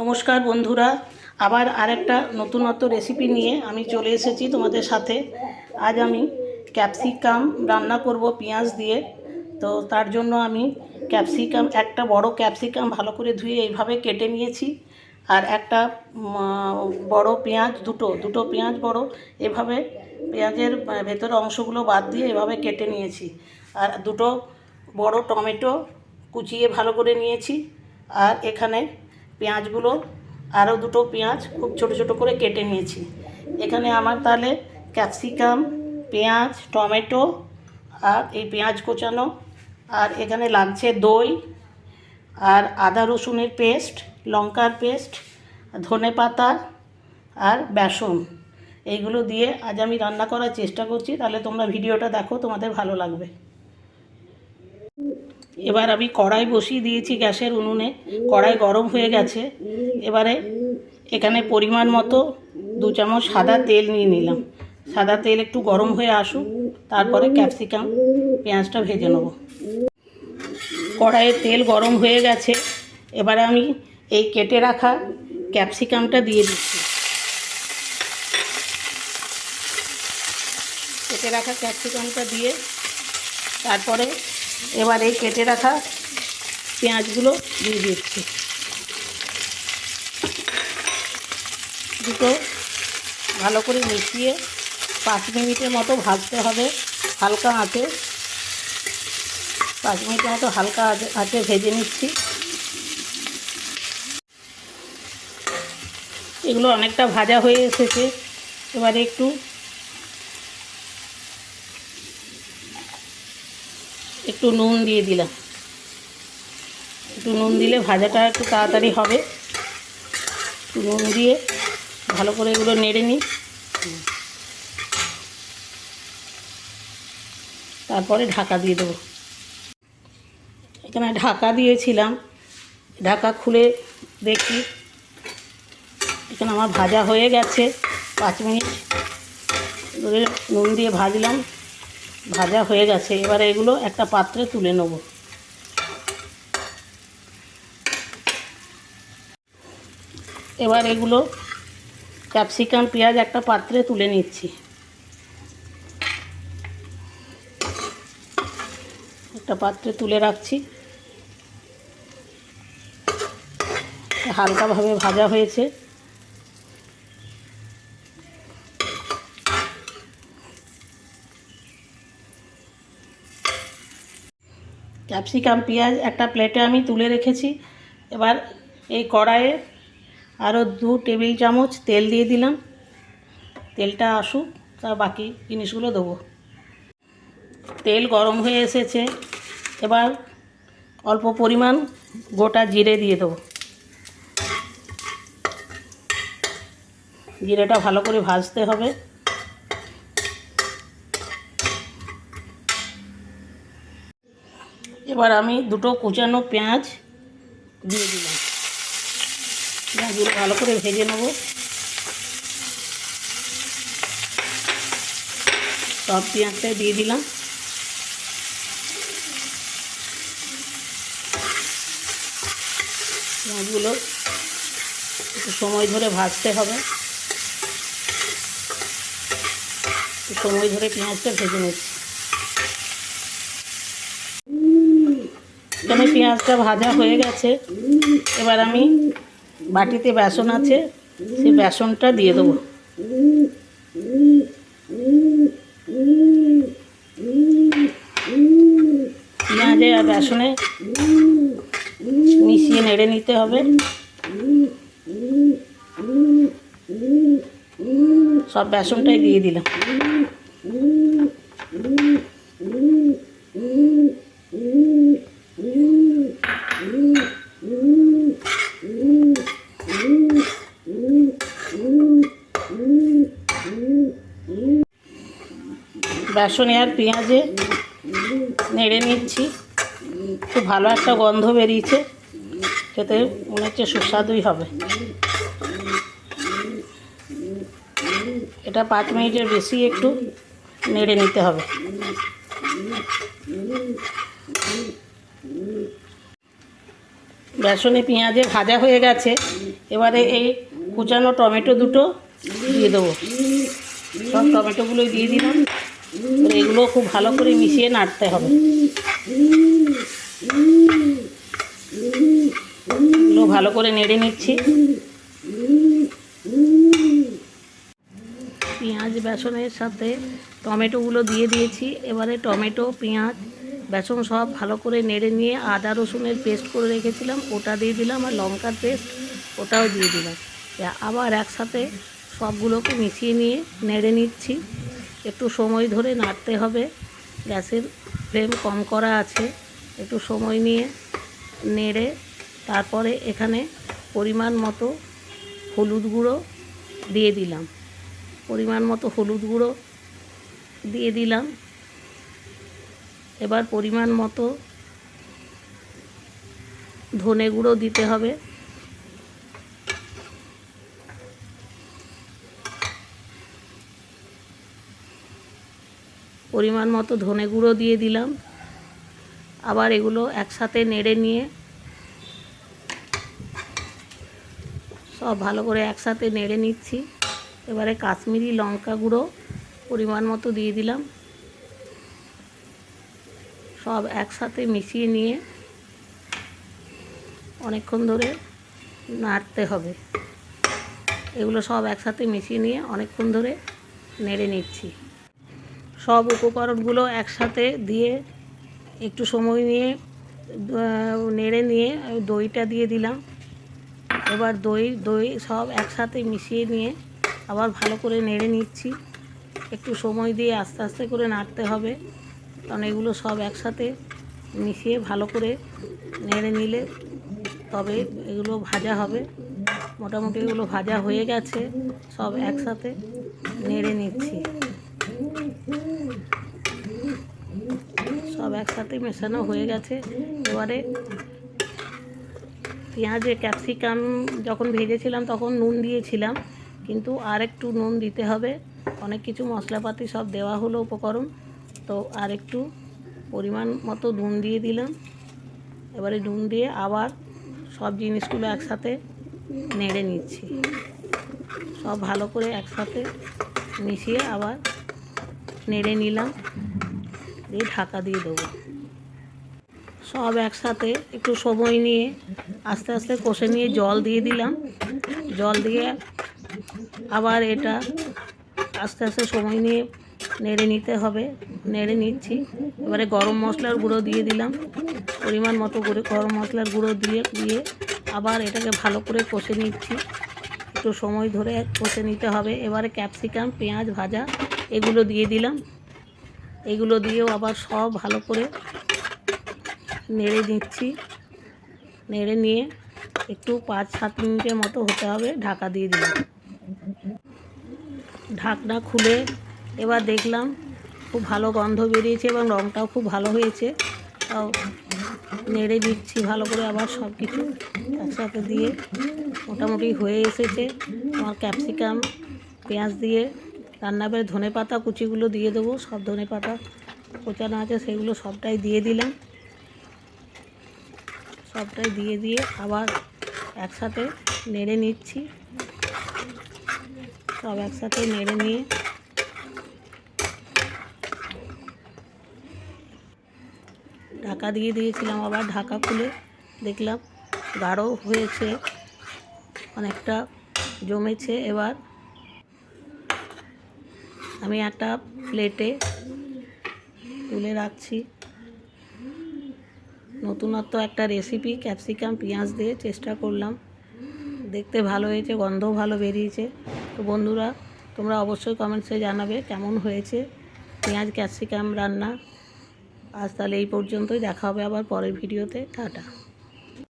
নমস্কার বন্ধুরা আবার আরেকটা নতুনত্ব রেসিপি নিয়ে আমি চলে এসেছি তোমাদের সাথে। আজ আমি ক্যাপসিকাম রান্না করব পেঁয়াজ দিয়ে। তো তার জন্য আমি ক্যাপসিকাম একটা বড় ক্যাপসিকাম ভালো করে ধুয়ে এইভাবে কেটে নিয়েছি। আর একটা বড় পেঁয়াজ দুটো দুটো পেঁয়াজ বড় এভাবে পেঁয়াজের আহ, ভেতরের অংশগুলো বাদ দিয়ে এভাবে কেটে নিয়েছি। আর দুটো বড় টমেটো কুচিয়ে ভালো করে নিয়েছি। আর এখানে পেঁয়াজগুলো, আরও দুটো পেঁয়াজ খুব ছোট ছোট করে কেটে নিয়েছি। এখানে আমার তাহলে ক্যাপসিকাম, পেঁয়াজ, টমেটো আর এই পেঁয়াজ কোচানো। আর এখানে লাগছে দই আর আদা রসুনের পেস্ট, লঙ্কার পেস্ট, ধনে পাতা আর বেসন। এইগুলো দিয়ে আজ আমি রান্না করার চেষ্টা করছি, তাহলে তোমরা ভিডিওটা দেখো, তোমাদের ভালো লাগবে। এবার আমি কড়াই বসিয়ে দিয়েছি গ্যাসের উনুনে, কড়াই গরম হয়ে গেছে। এবারে এখানে পরিমাণ মতো দু চামচ সাদা তেল নিয়ে নিলাম। সাদা তেল একটু গরম হয়ে আসুক, তারপরে ক্যাপসিকাম, পেঁয়াজটা ভেজে নেব। কড়াইয়ে তেল গরম হয়ে গেছে। এবারে আমি এই কেটে রাখা ক্যাপসিকামটা দিয়ে দিচ্ছি। কেটে রাখা ক্যাপসিকামটা দিয়ে তারপরে এবার এই কেটে রাখা পেঁয়াজগুলো দিয়ে দিচ্ছি। দুটো ভালো করে মিশিয়ে পাঁচ মিনিটের মতো ভাজতে হবে, হালকা আঁচে। পাঁচ মিনিটের মতো হালকা আঁচে- ভেজে নিচ্ছি। এগুলো অনেকটা ভাজা হয়ে এসেছে। এবারে একটু একটু নুন দিয়ে দিলাম। একটু নুন দিলে ভাজাটা একটু তাড়াতাড়ি হবে। একটু নুন দিয়ে ভালো করে এগুলো নেড়ে নিই। তারপরে ঢাকা দিয়ে দেবো। এখানে ঢাকা দিয়েছিলাম। ঢাকা খুলে দেখি। এখানে আমার ভাজা হয়ে গেছে। পাঁচ মিনিট নুন দিয়ে ভাজলাম। ভাজা হয়ে গেছে। এবারে এগুলো একটা পাত্রে তুলে নেব। এবার এগুলো ক্যাপসিকাম, পেঁয়াজ একটা পাত্রে তুলে নিচ্ছি। একটা পাত্রে তুলে রাখছি। হালকাভাবে ভাজা হয়েছে। ক্যাপসিকাম, পেঁয়াজ একটা প্লেটে আমি তুলে রেখেছি। এবার এই কড়াইয়ে আরও দু টেবিল চামচ তেল দিয়ে দিলাম। তেলটা আসুক, তা বাকি জিনিসগুলো দেবো। তেল গরম হয়ে এসেছে। এবার অল্প পরিমাণ গোটা জিরে দিয়ে দেবো। জিরেটা ভালো করে ভাজতে হবে। এবার আমি দুটো কুচানো পেঁয়াজ দিয়ে দিলাম। পেঁয়াজগুলো ভালো করে ভেজে নেব। সব পেঁয়াজটাই দিয়ে দিলাম। পেঁয়াজগুলো একটু সময় ধরে ভাজতে হবে। সময় ধরে পেঁয়াজটা ভেজে নিচ্ছি। এখানে পেঁয়াজটা ভাজা হয়ে গেছে। এবার আমি বাটিতে বেসন আছে সেই বেসনটা দিয়ে দেবো। পেঁয়াজে আর বেসনে মিশিয়ে নেড়ে নিতে হবে। সব বেসনটাই দিয়ে দিলাম। বেসনে আর পেঁয়াজে নেড়ে নিচ্ছি। খুব ভালো একটা গন্ধ বেরিয়েছে। খেতে মনে হচ্ছে সুস্বাদুই হবে। এটা পাঁচ মিনিটের বেশি একটু নেড়ে নিতে হবে। বেসনে পেঁয়াজে ভাজা হয়ে গেছে। এবারে এই কুচানো টমেটো দুটো দিয়ে দেবো। সব টমেটোগুলো দিয়ে দিলাম। এগুলো খুব ভালো করে মিশিয়ে নাড়তে হবে। এগুলো ভালো করে নেড়ে নিচ্ছি। পেঁয়াজ বেসনের সাথে টমেটোগুলো দিয়ে দিয়েছি। এবারে টমেটো, পেঁয়াজ, বেসন সব ভালো করে নেড়ে নিয়ে আদা, রসুনের পেস্ট করে রেখেছিলাম। ওটা দিয়ে দিলাম আর লঙ্কার পেস্ট ওটাও দিয়ে দিলাম। আবার একসাথে সবগুলোকে মিশিয়ে নিয়ে নেড়ে নিচ্ছি। একটু সময় ধরে নাড়তে হবে। গ্যাসের ফ্লেম কম করা আছে। একটু সময় নিয়ে নেড়ে তারপরে এখানে পরিমাণ মতো হলুদ গুঁড়ো দিয়ে দিলাম। পরিমাণ মতো হলুদ গুঁড়ো দিয়ে দিলাম। এবার পরিমাণ মতো ধনে গুঁড়ো দিতে হবে। পরিমাণ মতো ধনে গুঁড়ো দিয়ে দিলাম। আবার এগুলো একসাথে নেড়ে নিয়ে সব ভালো করে একসাথে নেড়ে নিচ্ছি। এবারে কাশ্মীরি লঙ্কা গুঁড়ো পরিমাণ মতো দিয়ে দিলাম। সব একসাথে মিশিয়ে নিয়ে অনেকক্ষণ ধরে নাড়তে হবে। এগুলো সব একসাথে মিশিয়ে নিয়ে অনেকক্ষণ ধরে নেড়ে নিচ্ছি। সব উপকরণগুলো একসাথে দিয়ে একটু সময় নিয়ে নেড়ে নিয়ে দইটা দিয়ে দিলাম। এবার দই দই সব একসাথে মিশিয়ে নিয়ে আবার ভালো করে নেড়ে নিচ্ছি। একটু সময় দিয়ে আস্তে আস্তে করে নাড়তে হবে। কারণ এগুলো সব একসাথে মিশিয়ে ভালো করে নেড়ে নিলে তবে এগুলো ভাজা হবে। মোটামুটি এগুলো ভাজা হয়ে গেছে। সব একসাথে নেড়ে নিচ্ছি। একসাথে মেশানো হয়ে গেছে। এবারে পেঁয়াজে ক্যাপসিকাম যখন ভেজেছিলাম তখন নুন দিয়েছিলাম, কিন্তু আর একটু নুন দিতে হবে। অনেক কিছু মশলাপাতি সব দেওয়া হলো উপকরণ, তো আর একটু পরিমাণ মতো নুন দিয়ে দিলাম। এবারে নুন দিয়ে আবার সব জিনিসগুলো একসাথে নেড়ে নিচ্ছি। সব ভালো করে একসাথে মিশিয়ে আবার নেড়ে নিলাম। দিয়ে ঢাকা দিয়ে দেবো। সব একসাথে একটু সময় নিয়ে আস্তে আস্তে কষে নিয়ে জল দিয়ে দিলাম। জল দিয়ে আবার এটা আস্তে আস্তে সময় নিয়ে নেড়ে নিতে হবে। নেড়ে নিচ্ছি। এবারে গরম মশলার গুঁড়ো দিয়ে দিলাম। পরিমাণ মতো করে গরম মশলার গুঁড়ো দিয়ে দিয়ে আবার এটাকে ভালো করে কষে নিচ্ছি। একটু সময় ধরে কষে নিতে হবে। এবারে ক্যাপসিকাম, পেঁয়াজ ভাজা, এগুলো দিয়ে দিলাম। এগুলো দিয়েও আবার সব ভালো করে নেড়ে দিচ্ছি। নেড়ে নিয়ে একটু পাঁচ, সাত মিনিটের মতো হতে হবে, ঢাকা দিয়ে দিলাম। ঢাকনা খুলে এবার দেখলাম খুব ভালো গন্ধ বেরিয়েছে এবং রঙটাও খুব ভালো হয়েছে। তাও নেড়ে দিচ্ছি ভালো করে আবার সব কিছু একসাথে দিয়ে। মোটামুটি হয়ে এসেছে। আমার ক্যাপসিকাম, পেঁয়াজ দিয়ে রান্না করে ধনে পাতা কুচিগুলো দিয়ে দেবো। সব ধনে পাতা কোচানো আছে সেগুলো সবটাই দিয়ে দিলাম। সবটাই দিয়ে দিয়ে আবার একসাথে নেড়ে নিচ্ছি। সব একসাথে নেড়ে নিয়ে। ঢাকা দিয়ে দিয়েছিলাম আবার ঢাকা খুলে। দেখলাম গাঢ় হয়েছে, অনেকটা জমেছে এবার। আমি একটা প্লেটে তুলে রাখছি। নতুনত্ব একটা রেসিপি ক্যাপসিকাম পেঁয়াজ দিয়ে চেষ্টা করলাম। দেখতে ভালো হয়েছে, গন্ধও ভালো বেরিয়েছে। তো বন্ধুরা, তোমরা অবশ্যই কমেন্টসে জানাবে কেমন হয়েছে পেঁয়াজ ক্যাপসিকাম রান্না। আজ তাহলে এই পর্যন্তই, দেখা হবে আবার পরের ভিডিওতে টাটা।